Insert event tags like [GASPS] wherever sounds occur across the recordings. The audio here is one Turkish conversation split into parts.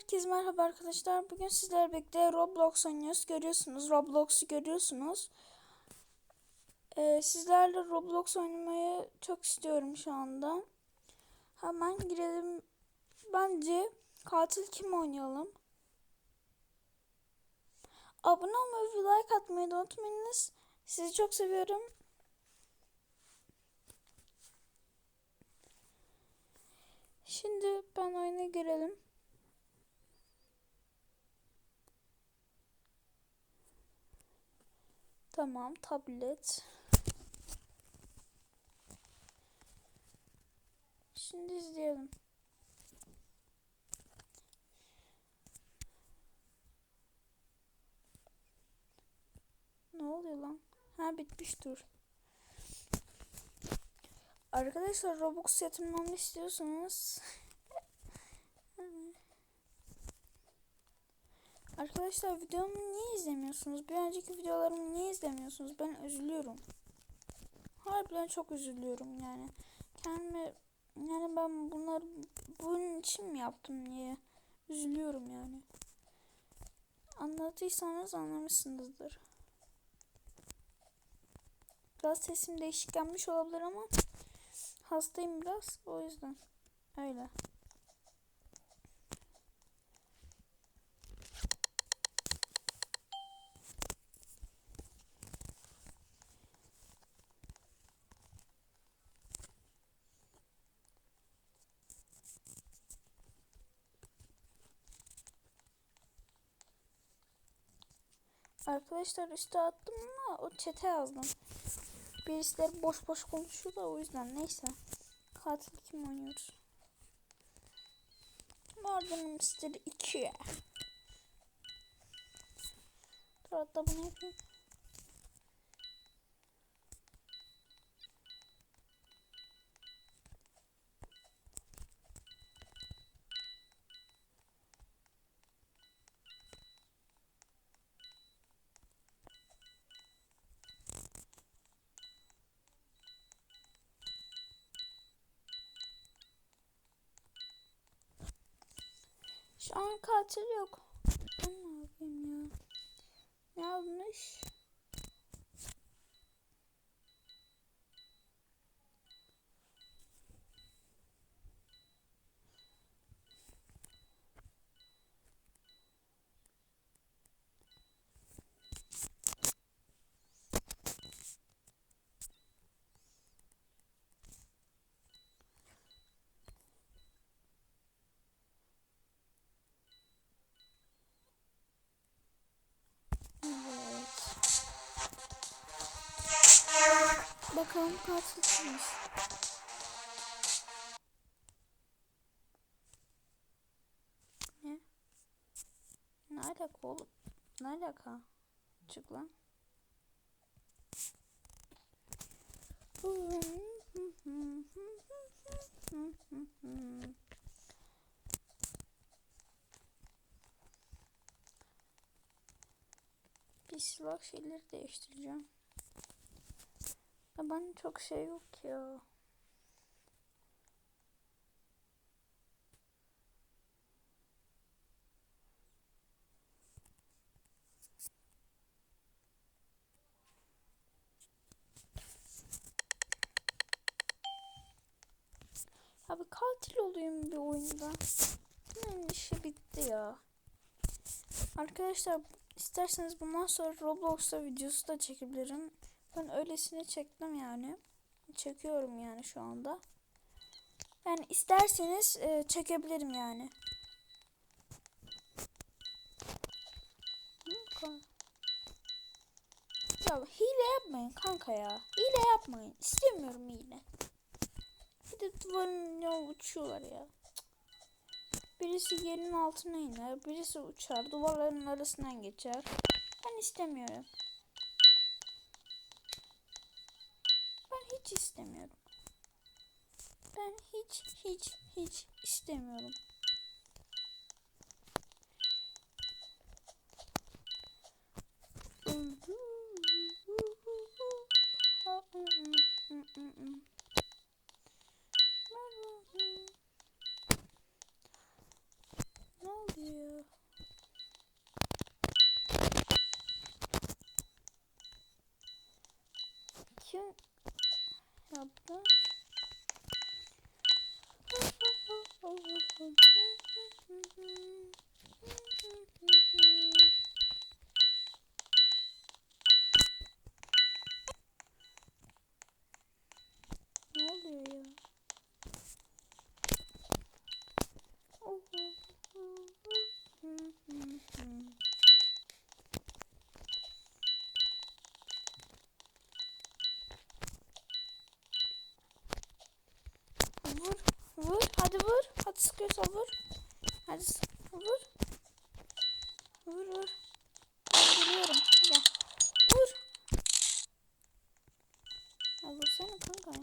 Herkese merhaba arkadaşlar. Bugün sizlerle birlikte Roblox oynuyoruz. Görüyorsunuz. Roblox'u görüyorsunuz. Ee, sizlerle Roblox oynamayı çok istiyorum şu anda. Hemen girelim. Bence katil kim oynayalım? Abone olmayı ve like atmayı da unutmayınız. Sizi çok seviyorum. Şimdi ben oyuna girelim. Tamam, tablet. Şimdi izleyelim. Ne oluyor lan? Ha bitmiş dur. Arkadaşlar Robux yatırmamı istiyorsanız Arkadaşlar videomu niye izlemiyorsunuz? Bir önceki videolarımı niye izlemiyorsunuz? Ben üzülüyorum. Harbiden çok üzülüyorum yani. Kendime yani ben bunları bunun için mi yaptım diye üzülüyorum yani. Anladıysanız anlamışsınızdır. Biraz sesim değişik gelmiş olabilir ama hastayım biraz o yüzden. Öyle. Arkadaşlar üste attım ama o çete yazdım. Birisileri boş boş konuşuyor da o yüzden neyse. Katil kim oynuyoruz? Murder Mystery 2. Dur hatta bunu yapayım. Bakalım katil kimmiş? Ne? Ne alaka oğlum? Ne alaka? Çık lan. Bir silah şeyleri değiştireceğim. Ya ben çok şey yok ya. Abi katil olayım bir oyunda. Bunun işi bitti ya. Arkadaşlar isterseniz bundan sonra Roblox'ta videosu da çekebilirim. Ben öylesine çektim yani. Çekiyorum yani şu anda. Yani isterseniz e, çekebilirim yani. Ya hile yapmayın kanka ya. Hile yapmayın. İstemiyorum hile. Bir de duvarın ya uçuyorlar ya. Birisi yerin altına iner, birisi uçar, duvarların arasından geçer. Ben istemiyorum. Hiç istemiyorum. Ben hiç hiç hiç istemiyorum. Ne çıkıyorsa vur. Hadi vur. Vur vur. Vuruyorum. Gel. Vur. Ya vursana kanka.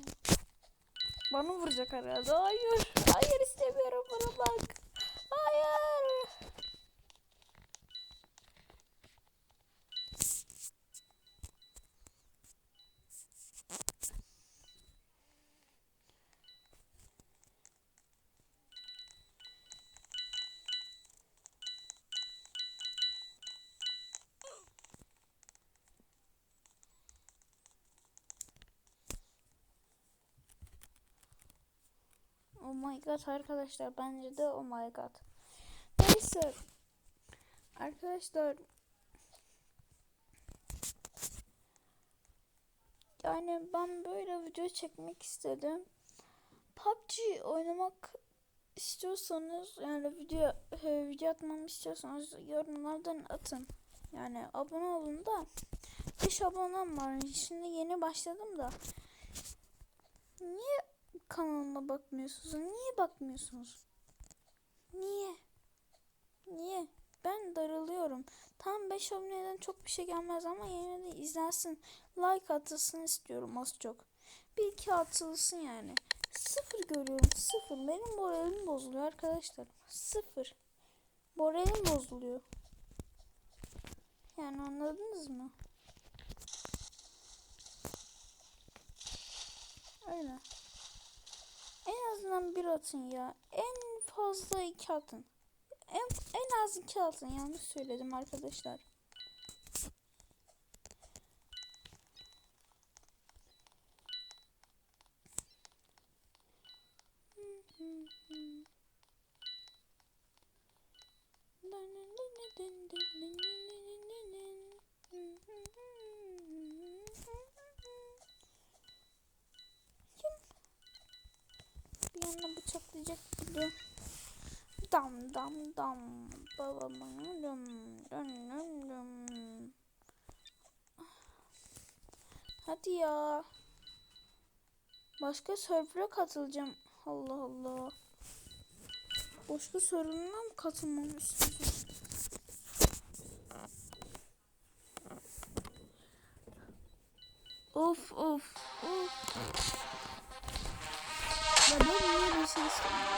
Bana vuracak herhalde. Hayır. Hayır istemiyorum bana bak. Hayır. Oh my god arkadaşlar bence de oh my god. Neyse. Arkadaşlar yani ben böyle video çekmek istedim. PUBG oynamak istiyorsanız yani video e, video atmamı istiyorsanız yorumlardan atın. Yani abone olun da 5 abonem var. Şimdi yeni başladım da. Niye kanalıma bakmıyorsunuz? Niye bakmıyorsunuz? Niye? Niye? Ben darılıyorum. Tam 5 aboneden çok bir şey gelmez ama yine de izlensin. Like atılsın istiyorum az çok. Bir iki atılsın yani. Sıfır görüyorum. Sıfır. Benim moralim bozuluyor arkadaşlar. Sıfır. Moralim bozuluyor. Yani anladınız mı? Öyle. En azından bir atın ya. En fazla iki atın. En, en az iki atın. Yanlış söyledim arkadaşlar. Gibi. Dam dam dam. Babamın dum dum dum dum. Hadi ya. Başka server'a katılacağım. Allah Allah. Başka server'ına mı katılmamı istiyorsun? Of of of. Ya ben niye bir şey istemiyorum?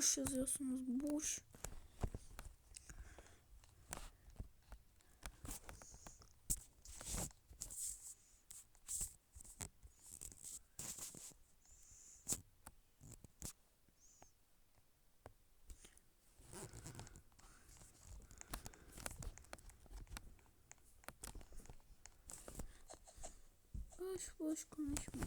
Boş yazıyorsunuz boş. Boş boş konuşma.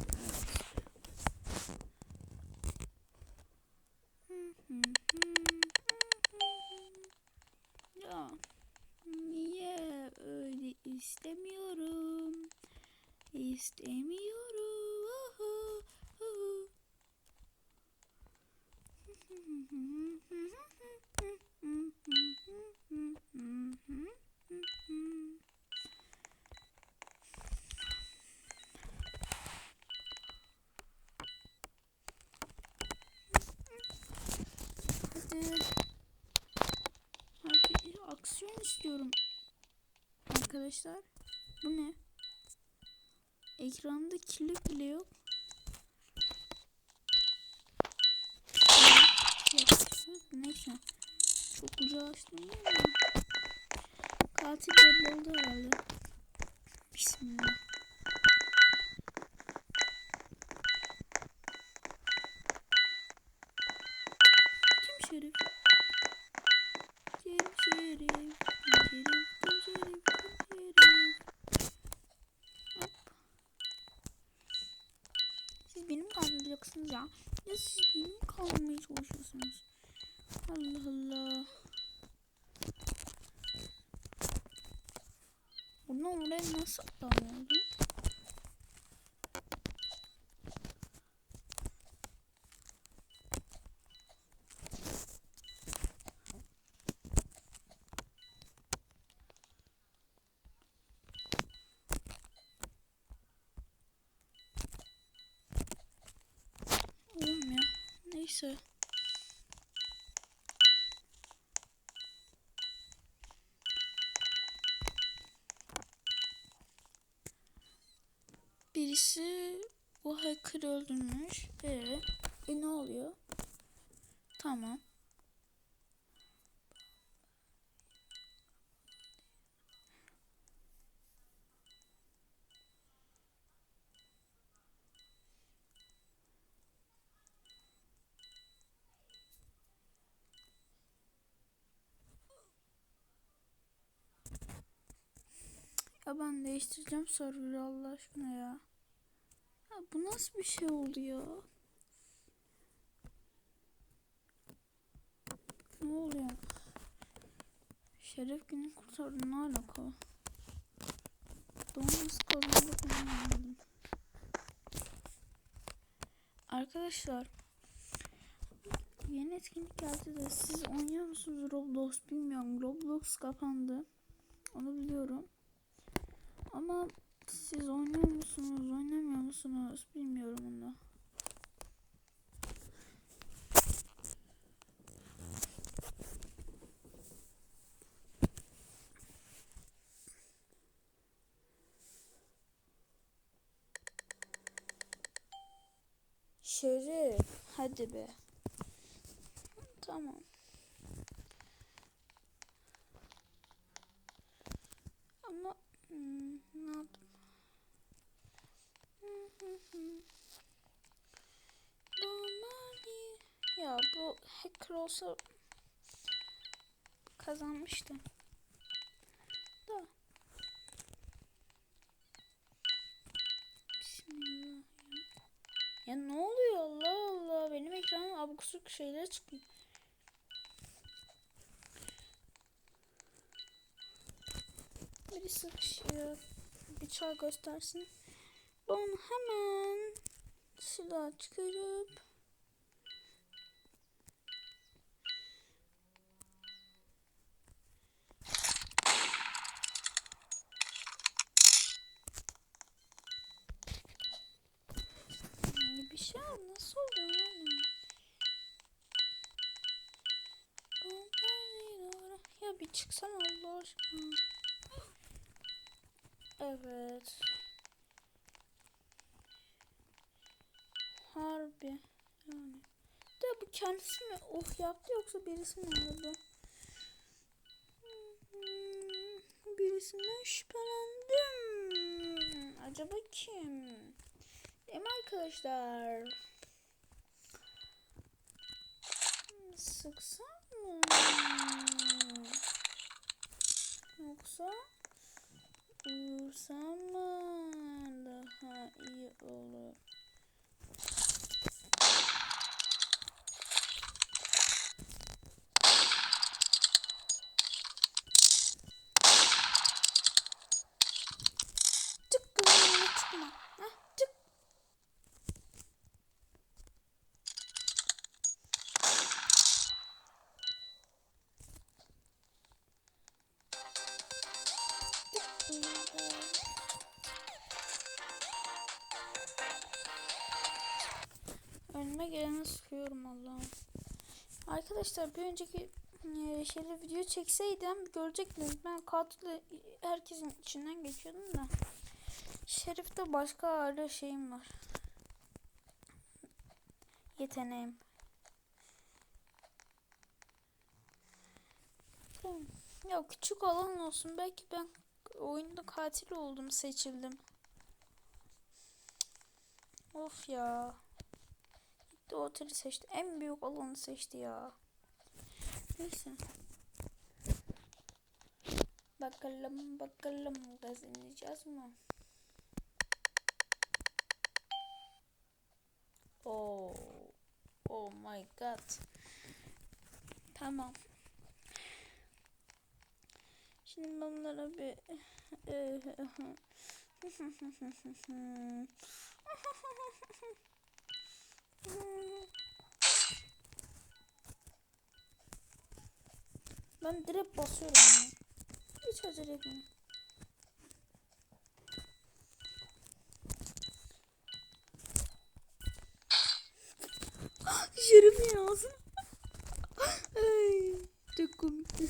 İstemiyorum. Hadi. Hadi aksiyon istiyorum. Arkadaşlar bu ne? Ekranda kilit bile yok. Neyse. Çok ucu açtım ama. Katil belli oldu herhalde. Bismillah. Benim kaldıracaksınız ya. Siz benim kaldırmaya çalışıyorsunuz. Allah Allah. Bundan oraya nasıl atlanıyordu? neyse. Birisi o hacker öldürmüş. Ee, e ne oluyor? Tamam. Ya ben değiştireceğim server'ı Allah aşkına ya. Ya bu nasıl bir şey oldu ya? Ne oluyor? Şeref günü kurtardı ne alaka? Donuz kazandı ben anlamadım. Arkadaşlar yeni etkinlik geldi de siz oynuyor musunuz Roblox bilmiyorum. Roblox kapandı. Onu biliyorum. Ama siz oynuyor musunuz, oynamıyor musunuz bilmiyorum onu. Şerif, hadi be. Tamam. Ama hmm, ne yapayım? Normali. Ya bu hacker olsa kazanmıştı. Da. Bismillah. Ya ne oluyor Allah Allah benim ekranım abuk subuk şeyler çıkıyor. Birisi ışığı bir çay göstersin. Ben hemen silah çıkarıp bir şey al nasıl oluyor yani? Ya bir çıksana Allah aşkına. Evet. Harbi. Yani. De bu kendisi mi oh yaptı yoksa birisi mi öldürdü? Birisinden şüphelendim. Acaba kim? Değil mi arkadaşlar? Sıksam mı? Yoksa Vursam mı daha iyi olur? Geleni sıkıyorum Allah'ım. Arkadaşlar bir önceki e, şeyle video çekseydim görecektiniz. Ben katille herkesin içinden geçiyordum da. Şerif'te başka aile şeyim var. Yeteneğim. Ya küçük alan olsun. Belki ben oyunda katil oldum seçildim. Of ya. Gitti oteli seçti. En büyük alanı seçti ya. Neyse. Bakalım bakalım kazanacağız mı? Oh. Oh my god. Tamam. Şimdi bunlara bir [LAUGHS] [LAUGHS] Ben direkt basıyorum ya. Hiç acele. Şerif [GASPS] ya. ağzına. [LAUGHS] Ay, çok komikti.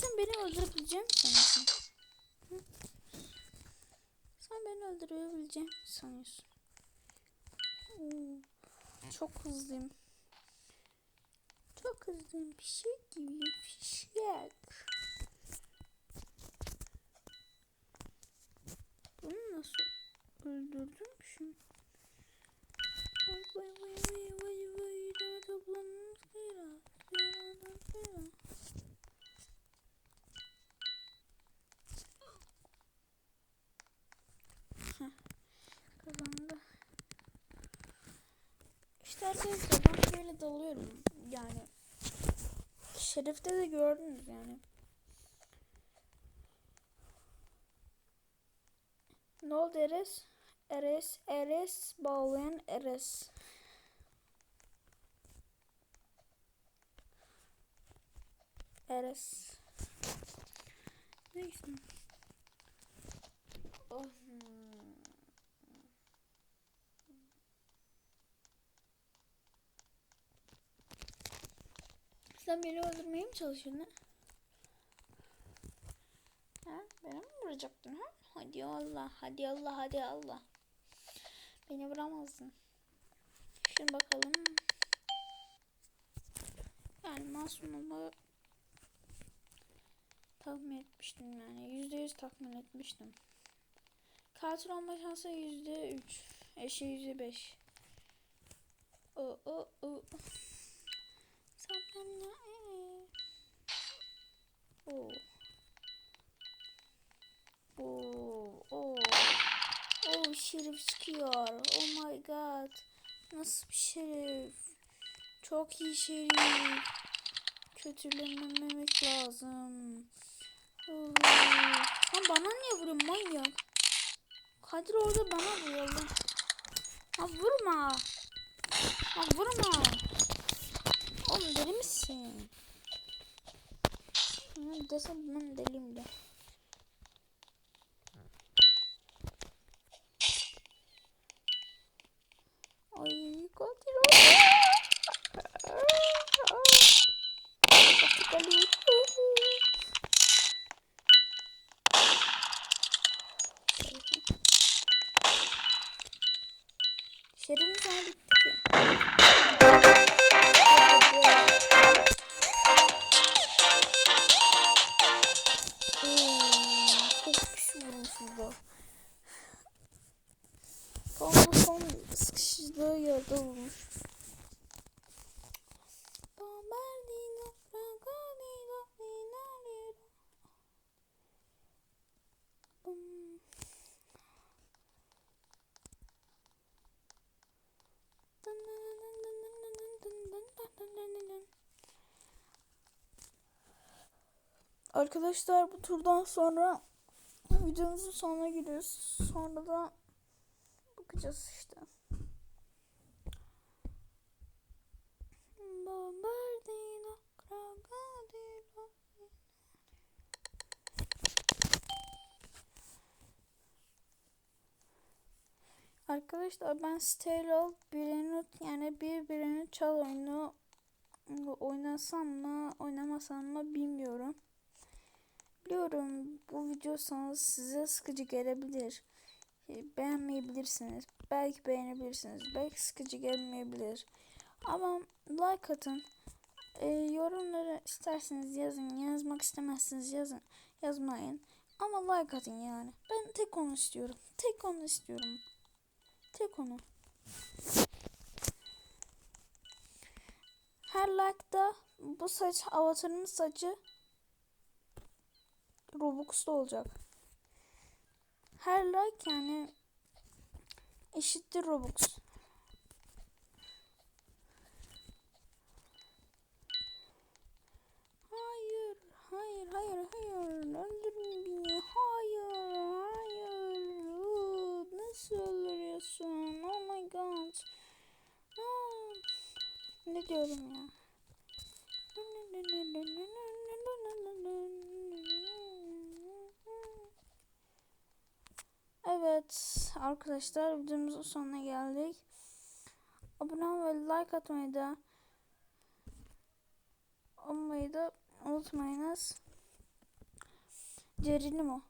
Sen beni öldürebilecek misin sanıyorsun? Sen beni öldürebilecek misin sanıyorsun? Çok hızlıyım. Çok hızlıyım. Bir şey gibi bir şey. Arkadaşlar ben böyle dalıyorum. Yani Şerif'te de gördünüz yani. Ne oldu Eres? Eres, Eres bağlayan Eres. Eres. Neyse. Oh. hmm. Sen beni öldürmeye mi çalışıyorsun ha? Ha? Beni mi vuracaktın ha? Hadi Allah, hadi Allah, hadi Allah. Beni vuramazdın. Şimdi bakalım. Yani masumumu tahmin etmiştim yani. Yüzde yüz tahmin etmiştim. Katil olma şansı yüzde üç. Eşi yüzde beş. O o o. Sen benimle ee. O. Oo, oo. Oh, şerif çıkıyor. Oh my god. Nasıl bir şerif? Çok iyi şerif. Kötülememek lazım. Oo. Bana niye vuruyorsun manyak? Kadir orada bana vuruyor lan. Lan vurma. Lan vurma. Oğlum deli misin? Hı, desem ben deliyim de. Arkadaşlar bu turdan sonra videomuzun sonuna giriyoruz. Sonra da bakacağız işte. Arkadaşlar ben Stelo birini yani bir birini çal oyunu oynasam mı oynamasam mı bilmiyorum. Biliyorum bu video sana size sıkıcı gelebilir. e, beğenmeyebilirsiniz. Belki beğenebilirsiniz. Belki sıkıcı gelmeyebilir. Ama like atın. E, yorumları isterseniz yazın. Yazmak istemezseniz yazın. Yazmayın. Ama like atın yani. Ben tek onu istiyorum. Tek onu istiyorum. Tek onu. Her like'da bu saç avatarımın saçı Robux'ta olacak. Her like yani eşittir Robux. Hayır, hayır, hayır, hayır. Öldürün beni. Hayır, hayır. Nasıl öldürüyorsun? Oh my god. Aa, ne diyorum ya? Arkadaşlar videomuzun sonuna geldik. Abone ol ve like atmayı da olmayı da unutmayınız. Cerinim o.